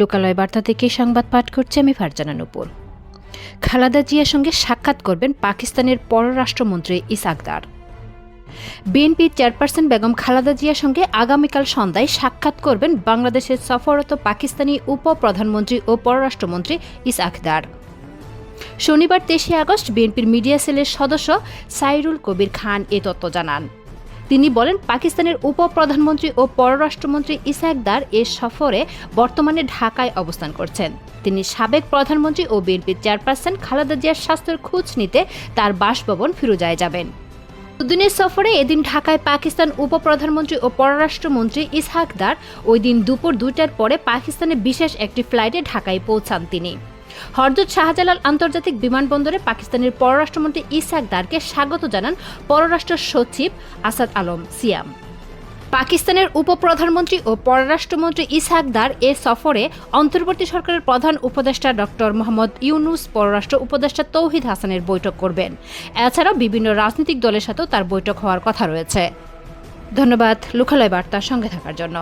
লোকালয় বার্তা থেকে সংবাদ পাঠ করছে আমি ফারজানা নুপুর। খালাদা জিয়ার সঙ্গে সাক্ষাৎ করবেন পাকিস্তানের পররাষ্ট্রমন্ত্রী ইসাকদার বিএনপির চেয়ারপারসন বেগম খালাদা জিয়ার সঙ্গে আগামীকাল সন্ধ্যায় সাক্ষাৎ করবেন বাংলাদেশের সফররত পাকিস্তানি উপপ্রধানমন্ত্রী ও পররাষ্ট্রমন্ত্রী ইসাকদার শনিবার তেইশে আগস্ট বিএনপির মিডিয়া সেলের সদস্য সাইরুল কবির খান এ তথ্য জানান। তিনি বলেন, পাকিস্তানের উপপ্রধানমন্ত্রী ও পররাষ্ট্রমন্ত্রী ইসাকদার এ সফরে বর্তমানে ঢাকায় অবস্থান করছেন। তিনি সাবেক প্রধানমন্ত্রী ও বিএনপির চেয়ারপারসন খালেদা জিয়ার স্বাস্থ্যের খোঁজ নিতে তার বাসভবন ফিরোজায় যাবেন। দুদিনের সফরে এদিন ঢাকায় পাকিস্তান উপপ্রধানমন্ত্রী ও পররাষ্ট্রমন্ত্রী ইসহাকদার ওই দিন দুপুর দুইটার পরে পাকিস্তানে বিশেষ একটি ফ্লাইটে ঢাকায় পৌঁছান তিনি। হরজত শাহজালাল আন্তর্জাতিক বিমানবন্দরে পাকিস্তানের পররাষ্ট্রমন্ত্রী ইসহাকদারকে স্বাগত জানান পররাষ্ট্র সচিব আসাদ আলম সিয়াম। পাকিস্তানের উপপ্রধানমন্ত্রী ও পররাষ্ট্রমন্ত্রী ইসহাকদার এ সফরে অন্তর্বর্তী সরকারের প্রধান উপদেষ্টা ডক্টর মোহাম্মদ ইউনুস, পররাষ্ট্র উপদেষ্টা তৌহিদ হাসানের বৈঠক করবেন। এছাড়াও বিভিন্ন রাজনৈতিক দলের সাথেও তার বৈঠক হওয়ার কথা রয়েছে। ধন্যবাদ, লোকালয় বার্তার সঙ্গে থাকার জন্য।